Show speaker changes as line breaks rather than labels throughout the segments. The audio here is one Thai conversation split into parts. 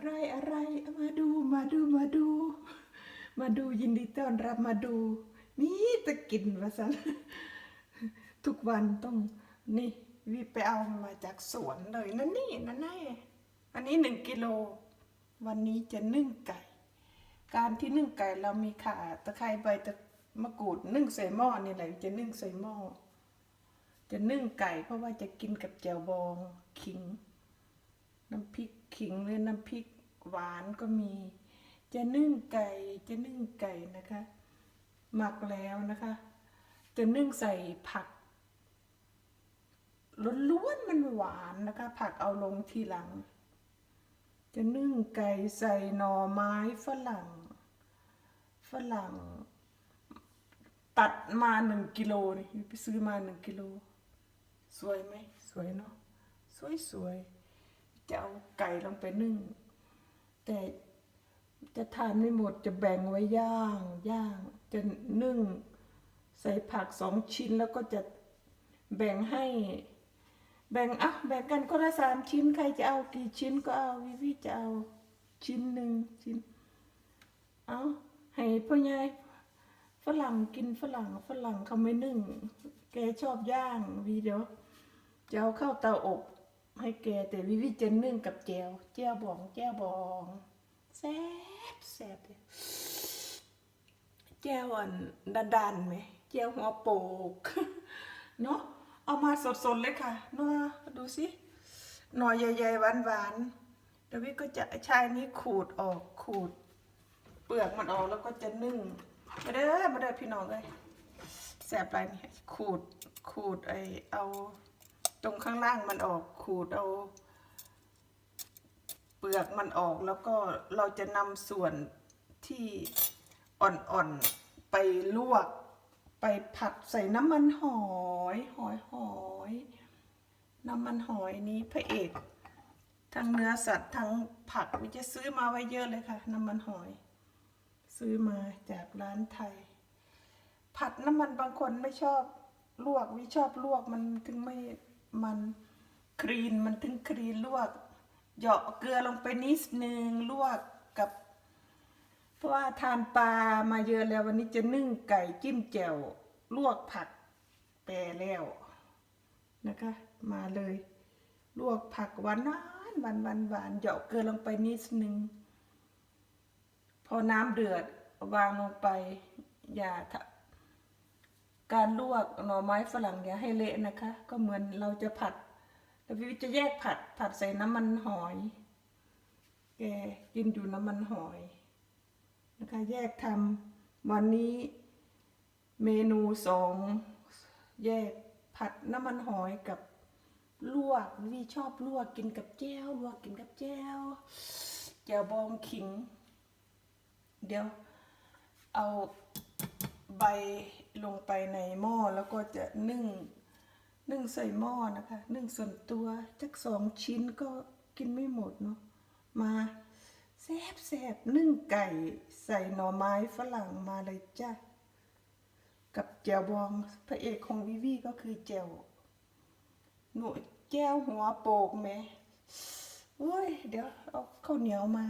อะไรอะไรมาดูมาดูมาดู มาดูยินดีต้อนรับมาดู นี่จะกินวะสันทุกวันต้องนี่วิไปเอามาจากสวนเลยนั่นนี่นั่นแน่อันนี้หนึ่งกิโล วันนี้จะนึ่งไก่ การที่นึ่งไก่เรามีข่าตะไคร้ใบตะมะกรูดนึ่งใส่หม้อนี่แหละจะนึ่งใส่หม้อจะนึ่งไก่เพราะว่าจะกินกับแจ่วบองขิง น้ำพริกขิงหรือน้ำพริก หวานก็มี จะนึ่งไก่จะนึ่งไก่นะคะ หมักแล้วนะคะ จะนึ่งใส่ผักล้วนๆมันหวานนะคะ ผักเอาลงทีหลัง จะนึ่งไก่ใส่หน่อไม้ฝรั่ง ฝรั่ง ตัดมาหนึ่งกิโลนี่ไปซื้อมาหนึ่งกิโล สวยไหม สวยเนาะสวยสวยๆจะเอาไก่ลงไปนึ่ง แต่จะทานไม่หมดจะแบ่งไว้ย่างย่าง จะนึ่ง ใส่ผักสองชิ้นแล้วก็จะแบ่งให้ แบ่งอะแบ่งกันคนละสามชิ้นใครจะเอากี่ชิ้นก็เอาวิวิจะเอาชิ้นหนึ่งชิ้น เอาให้พ่อใหญ่ฝรั่งกินฝรั่งฝรั่งเขาไม่นึ่ง แกชอบย่างวีเดี๋ยวจะเอาเข้าเตาอบ ให้แกแต่วิวิจะนึ่งกับแจวแจวบองแจวบองแซ่บแซ่บเลยแจวอันดันดันๆไหมแจวหัวโปกเนาะเอามาสดๆเลยค่ะนัวดูสิหน่อใหญ่ๆหวานๆเดี๋ยววิก็จะใช้นี้ขูดออกขูด เปลือกมันออกแล้วก็จะนึ่งมาเด้อมาเด้อพี่น้องเลยแสบอะไรนี่ขูดขูดไอเอา ตรงข้างล่างมันออกขูดเอา เปลือกมันออกแล้วก็เราจะนำส่วนที่อ่อนๆไปลวก ไปผัดใส่น้ำมันหอยหอยหอยน้ำมันหอยนี้พระเอกทั้งเนื้อสัตว์ทั้งผักวิจะซื้อมาไว้เยอะเลยค่ะ น้ำมันหอย ซื้อมาจากร้านไทย ผัดน้ำมันบางคนไม่ชอบลวกวิชอบลวกมันถึงไม่ มันครีนมันถึงครีนลวกเหยาะเกลือลงไปนิดนึงลวกกับ เพราะว่าทานปลามาเยอะแล้ววันนี้จะนึ่งไก่จิ้มแจ่วลวกผักแปรแล้วนะคะ มาเลย ลวกผักหวานหวานหวานหวานหวานเหยาะเกลือลงไปนิดนึงพอน้ำเดือดวางลงไปอย่า การลวกหน่อไม้ฝรั่งอย่าให้เละนะคะ ก็เหมือนเราจะผัดแล้วพี่วิจะแยกผัดผัดใส่น้ำมันหอย แกกินอยู่น้ำมันหอยนะคะ แยกทำวันนี้เมนูสองแยกผัดน้ำมันหอยกับลวกวิชอบลวกกินกับแจ้วลวกกินกับแจ้วแจ่วบองขิง เดี๋ยวเอาใบ ลงไปในหม้อแล้วก็จะนึ่งนึ่งใส่หม้อนะคะ นึ่งส่วนตัวจักสองชิ้นก็กินไม่หมดเนาะมาแซบแซบนึ่งไก่ใส่หน่อไม้ฝรั่งมาเลยจ้ะกับแจวบองพระเอกของวิวีก็คือแจวหนูแจ้วหัวโปกแหม่โอ้ยเดี๋ยวเอาข้าวเหนียวมา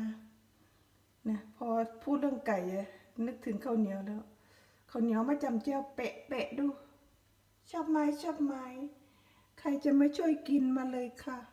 นะพอพูดเรื่องไก่นึกถึงข้าวเหนียวแล้ว ข้าวเหนียวมาจำเจียวเปะเปะดู ชอบไหมชอบไหม ใครจะมาช่วยกินมาเลยค่ะ